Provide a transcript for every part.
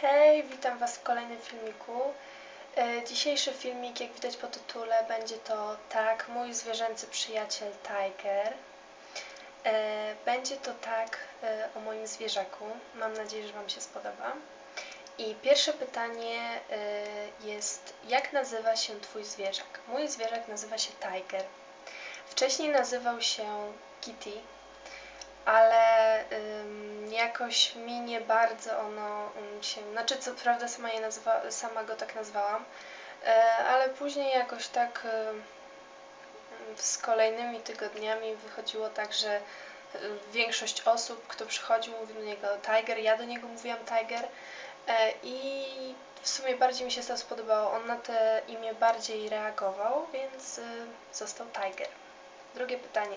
Hej, witam Was w kolejnym filmiku. E, Dzisiejszy filmik, jak widać po tytule, będzie to tak, mój zwierzęcy przyjaciel Tiger. E, Będzie to tak e, o moim zwierzaku. Mam nadzieję, że Wam się spodoba. I pierwsze pytanie jest, jak nazywa się Twój zwierzak? Mój zwierzak nazywa się Tiger. Wcześniej nazywał się Kitty, ale jakoś mi nie bardzo ono się, znaczy co prawda sama, je nazwa, sama go tak nazwałam, e, ale później jakoś tak ym, z kolejnymi tygodniami wychodziło tak, że y, większość osób, kto przychodził, mówił do niego Tiger, ja do niego mówiłam Tiger e, i w sumie bardziej mi się to spodobało. On na to imię bardziej reagował, więc y, został Tiger. Drugie pytanie.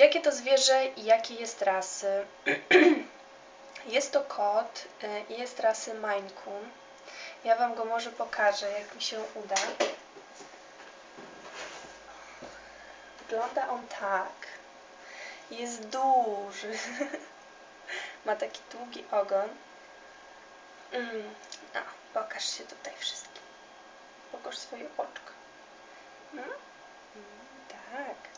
Jakie to zwierzę i jakiej jest rasy? jest to kot y, i jest rasy Maine Coon. Ja Wam go może pokażę, jak mi się uda. Wygląda on tak. Jest duży. Ma taki długi ogon. Mm. A, pokaż się tutaj wszystkim. Pokaż swoje oczko. Mm? Mm, tak.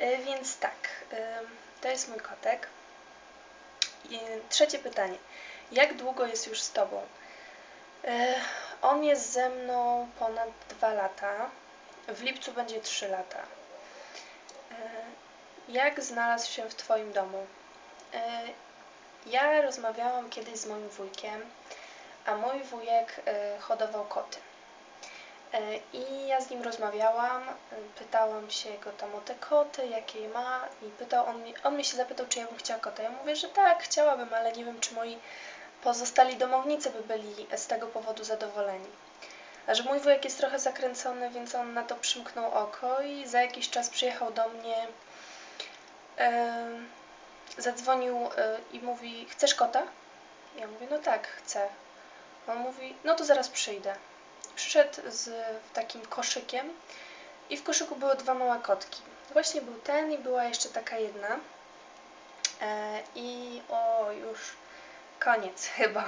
Y, Więc tak, y, to jest mój kotek. I trzecie pytanie. Jak długo jest już z Tobą? Y, On jest ze mną ponad dwa lata. W lipcu będzie trzy lata. Jak znalazł się w Twoim domu? Ja rozmawiałam kiedyś z moim wujkiem, a mój wujek hodował koty. E, I ja z nim rozmawiałam, pytałam się go tam o te koty, jakie ma i pytał on, on mnie się zapytał, czy ja bym chciała kota. Ja mówię, że tak, chciałabym, ale nie wiem, czy moi pozostali domownicy by byli z tego powodu zadowoleni. A że mój wujek jest trochę zakręcony, więc on na to przymknął oko i za jakiś czas przyjechał do mnie, e, zadzwonił e, i mówi, chcesz kota? Ja mówię, no tak, chcę. On mówi, no to zaraz przyjdę przyszedł z takim koszykiem i w koszyku były dwa małe kotki. Właśnie był ten i była jeszcze taka jedna. E, I o, już koniec chyba.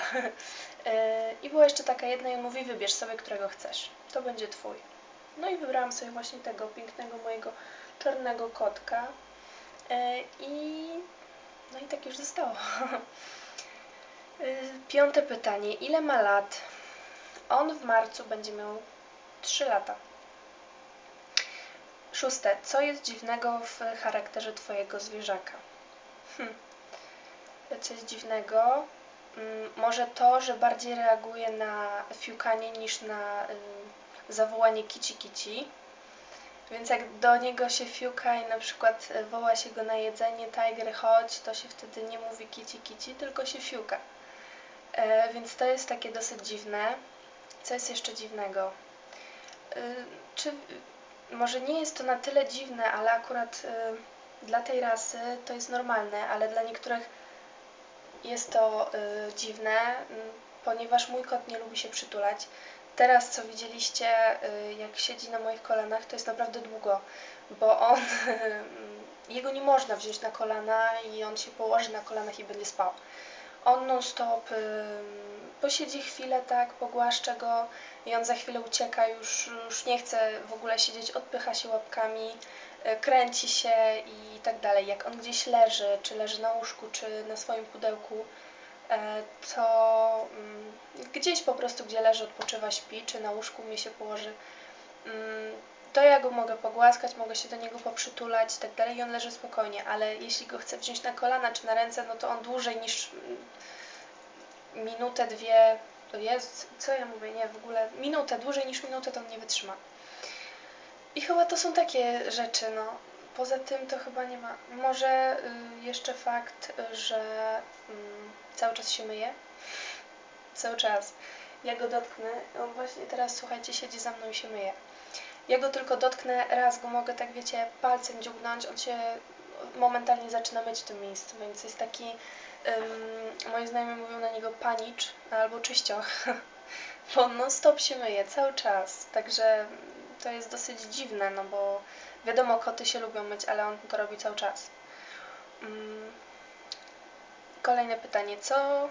E, I była jeszcze taka jedna i on mówi, wybierz sobie, którego chcesz. To będzie twój. No i wybrałam sobie właśnie tego pięknego mojego czarnego kotka. E, I no i tak już zostało. Piąte pytanie. Ile ma lat? On w marcu będzie miał 3 lata. Szóste. Co jest dziwnego w charakterze Twojego zwierzaka? Hm. Co jest dziwnego? Mm, Może to, że bardziej reaguje na fiukanie niż na ym, zawołanie kici kici. Więc jak do niego się fiuka i na przykład y, woła się go na jedzenie, tiger chodź, to się wtedy nie mówi kici kici, tylko się fiuka. E, więc to jest takie dosyć dziwne. Co jest jeszcze dziwnego? Y, Czy może nie jest to na tyle dziwne, ale akurat y, dla tej rasy to jest normalne, ale dla niektórych jest to y, dziwne, mm, ponieważ mój kot nie lubi się przytulać. Teraz, co widzieliście, jak siedzi na moich kolanach, to jest naprawdę długo, bo on, jego nie można wziąć na kolana i on się położy na kolanach i będzie spał. On non-stop posiedzi chwilę, tak, pogłaszczę go i on za chwilę ucieka, już, już nie chce w ogóle siedzieć, odpycha się łapkami, y, kręci się i tak dalej. Jak on gdzieś leży, czy leży na łóżku, czy na swoim pudełku, e, to gdzieś po prostu, gdzie leży, odpoczywa, śpi, czy na łóżku mnie się położy, to ja go mogę pogłaskać, mogę się do niego poprzytulać i tak dalej i on leży spokojnie, ale jeśli go chcę wziąć na kolana czy na ręce, no to on dłużej niż mm, minutę, dwie, to jest, co ja mówię, nie, w ogóle minutę, dłużej niż minutę to on nie wytrzyma. I chyba to są takie rzeczy, no. Poza tym to chyba nie ma. Może y, jeszcze fakt, że mm, cały czas się myje. Cały czas. Ja go dotknę. On właśnie teraz, słuchajcie, siedzi za mną i się myje. Ja go tylko dotknę, raz go mogę, tak wiecie, palcem dziubnąć, on się momentalnie zaczyna myć w tym miejscu, więc jest taki, um, moi znajomi mówią na niego panicz albo czyścioch, bo on non stop się myje, cały czas, także to jest dosyć dziwne, no bo wiadomo, koty się lubią myć, ale on to robi cały czas. Um, kolejne pytanie, co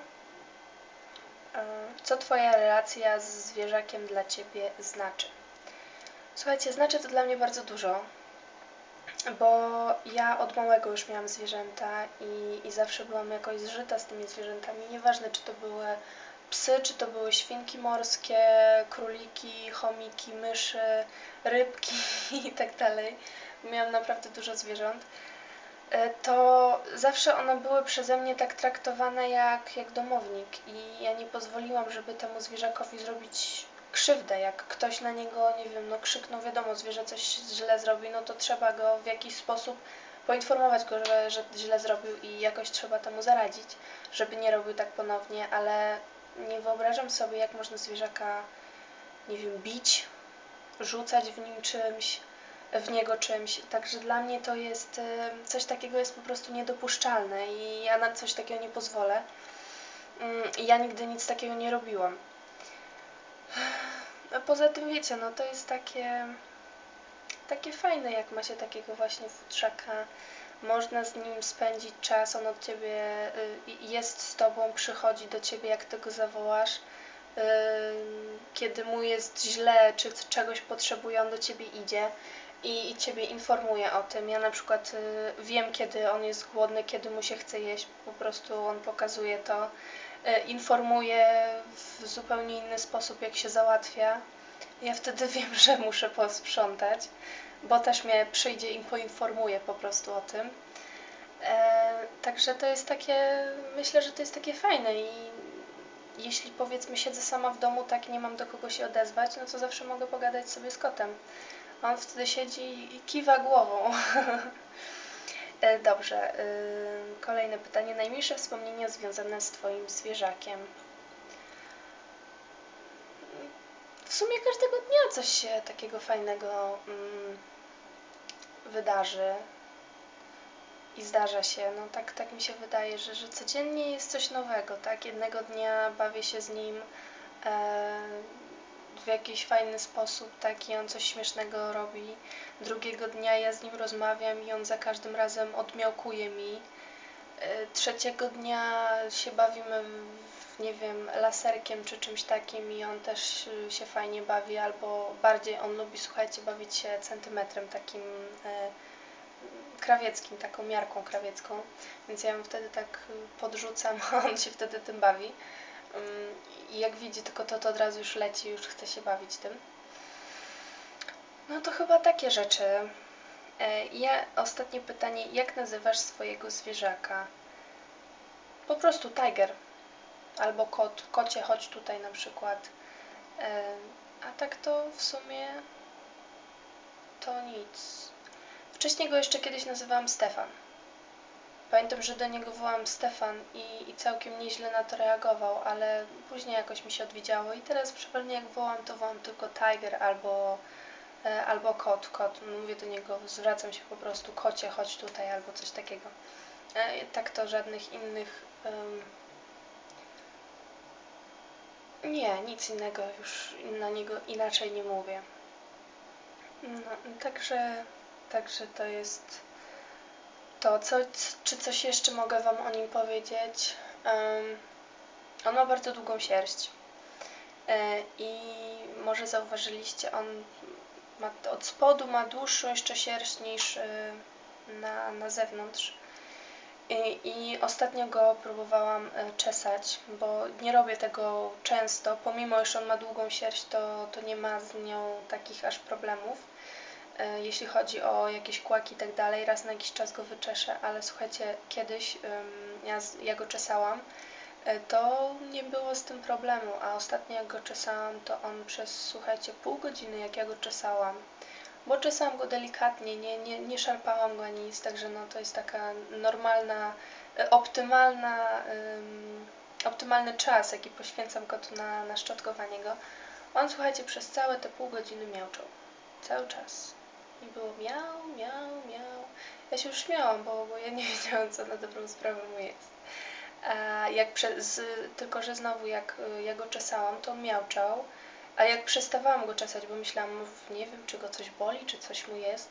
Co Twoja relacja z zwierzakiem dla Ciebie znaczy? Słuchajcie, znaczy to dla mnie bardzo dużo, bo ja od małego już miałam zwierzęta i, i zawsze byłam jakoś zżyta z tymi zwierzętami. Nieważne, czy to były psy, czy to były świnki morskie, króliki, chomiki, myszy, rybki i tak dalej. Miałam naprawdę dużo zwierząt. E, to zawsze one były przeze mnie tak traktowane jak, jak domownik i ja nie pozwoliłam, żeby temu zwierzakowi zrobić krzywdę. Jak ktoś na niego, nie wiem, no krzyknął, wiadomo, zwierzę coś źle zrobi, no to trzeba go w jakiś sposób poinformować go, że, że źle zrobił i jakoś trzeba temu zaradzić, żeby nie robił tak ponownie, ale nie wyobrażam sobie, jak można zwierzaka, nie wiem, bić, rzucać w nim czymś, w niego czymś. Także dla mnie to jest, coś takiego jest po prostu niedopuszczalne i ja na coś takiego nie pozwolę. Mm, ja nigdy nic takiego nie robiłam. A poza tym wiecie, no to jest takie, takie fajne, jak ma się takiego właśnie futrzaka. Można z nim spędzić czas, on od ciebie y, jest z tobą, przychodzi do ciebie, jak tego zawołasz. Y, kiedy mu jest źle, czy czegoś potrzebuje, on do ciebie idzie i, i ciebie informuje o tym. Ja na przykład y, wiem, kiedy on jest głodny, kiedy mu się chce jeść, po prostu on pokazuje to. Y, informuje w zupełnie inny sposób, jak się załatwia. Ja wtedy wiem, że muszę posprzątać, bo też mnie przyjdzie i poinformuje po prostu o tym. E, także to jest takie, myślę, że to jest takie fajne i jeśli powiedzmy siedzę sama w domu, tak nie mam do kogo się odezwać, no to zawsze mogę pogadać sobie z kotem. On wtedy siedzi i kiwa głową. E, dobrze, y, kolejne pytanie. Najmilsze wspomnienia związane z Twoim zwierzakiem. W sumie każdego dnia coś się takiego fajnego mm, wydarzy i zdarza się. No tak, tak mi się wydaje, że, że codziennie jest coś nowego, tak? Jednego dnia bawię się z nim, e, w jakiś fajny sposób, taki on coś śmiesznego robi. Drugiego dnia ja z nim rozmawiam i on za każdym razem odmiałkuje mi. E, trzeciego dnia się bawimy, w, nie wiem, laserkiem czy czymś takim i on też e, się fajnie bawi, albo bardziej on lubi, słuchajcie, bawić się centymetrem takim e, krawieckim, taką miarką krawiecką, więc ja ją wtedy tak podrzucam, a on się wtedy tym bawi. I jak widzi tylko to, to od razu już leci, już chce się bawić tym. No to chyba takie rzeczy. E, ja, ostatnie pytanie, jak nazywasz swojego zwierzaka? Po prostu tiger. Albo kot, kocie, chodź tutaj na przykład. E, a tak to w sumie to nic. Wcześniej go jeszcze kiedyś nazywałam Stefan. Pamiętam, że do niego wołam Stefan i, i całkiem nieźle na to reagował, ale później jakoś mi się odwiedziało i teraz przeważnie jak wołam, to wołam tylko Tiger albo, e, albo kot, kot. No, mówię do niego, zwracam się po prostu, kocie, chodź tutaj albo coś takiego. E, tak to żadnych innych... Um, nie, nic innego już na niego inaczej nie mówię. No, także, także to jest to, co, czy coś jeszcze mogę Wam o nim powiedzieć? Um, on ma bardzo długą sierść e, i może zauważyliście, on ma, od spodu ma dłuższą jeszcze sierść niż e, na, na zewnątrz. I, I ostatnio go próbowałam e, czesać, bo nie robię tego często. Pomimo, że on ma długą sierść, to, to nie ma z nią takich aż problemów. E, jeśli chodzi o jakieś kłaki i tak dalej, raz na jakiś czas go wyczeszę, ale słuchajcie, kiedyś ja, ja go czesałam, e, to nie było z tym problemu, a ostatnio jak go czesałam, to on przez, słuchajcie, pół godziny jak ja go czesałam, bo czesałam go delikatnie, nie, nie, nie szarpałam go ani nic, także no to jest taka normalna, e, optymalna, um, optymalny czas, jaki poświęcam kotu na, na szczotkowanie go. On, słuchajcie, przez całe te pół godziny miałczał. Cały czas. I było miał, miał, miał. Ja się już śmiałam, bo, bo ja nie wiedziałam, co na dobrą sprawę mu jest. A jak tylko, że znowu jak ja go czesałam, to on miałczał, a jak przestawałam go czesać, bo myślałam, nie wiem, czy go coś boli, czy coś mu jest,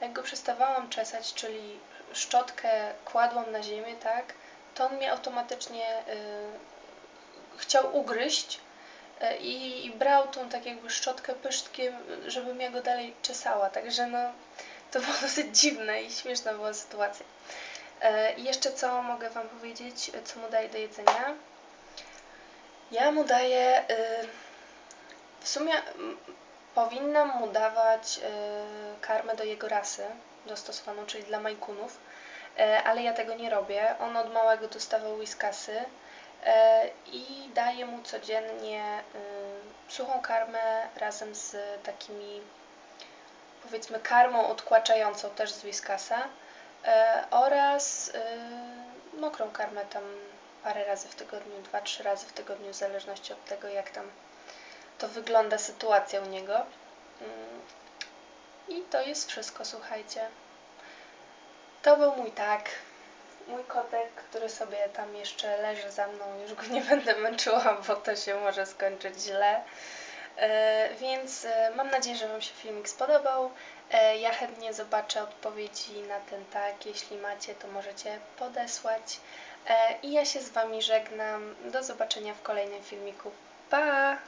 jak go przestawałam czesać, czyli szczotkę kładłam na ziemię, tak, to on mnie automatycznie y, chciał ugryźć i, i brał tą tak jakby szczotkę pysztkiem, żebym ja go dalej czesała. Także no, to było dosyć dziwne i śmieszna była sytuacja. E, I jeszcze co mogę Wam powiedzieć, co mu daję do jedzenia? Ja mu daję, y, w sumie powinnam mu dawać y, karmę do jego rasy, dostosowaną, czyli dla majkunów, e, ale ja tego nie robię. On od małego dostawał whiskasy i daję mu codziennie y, suchą karmę razem z takimi, powiedzmy, karmą odkłaczającą też z whiskasa e, oraz y, mokrą karmę tam parę razy w tygodniu, dwa, trzy razy w tygodniu, w zależności od tego, jak tam to wygląda sytuacja u niego. Mm, I to jest wszystko, słuchajcie. To był mój tak. Mój kotek, który sobie tam jeszcze leży za mną, już go nie będę męczyła, bo to się może skończyć źle. E, Więc e, mam nadzieję, że Wam się filmik spodobał. E, Ja chętnie zobaczę odpowiedzi na ten tak. Jeśli macie, to możecie podesłać. I ja się z Wami żegnam. Do zobaczenia w kolejnym filmiku. Pa!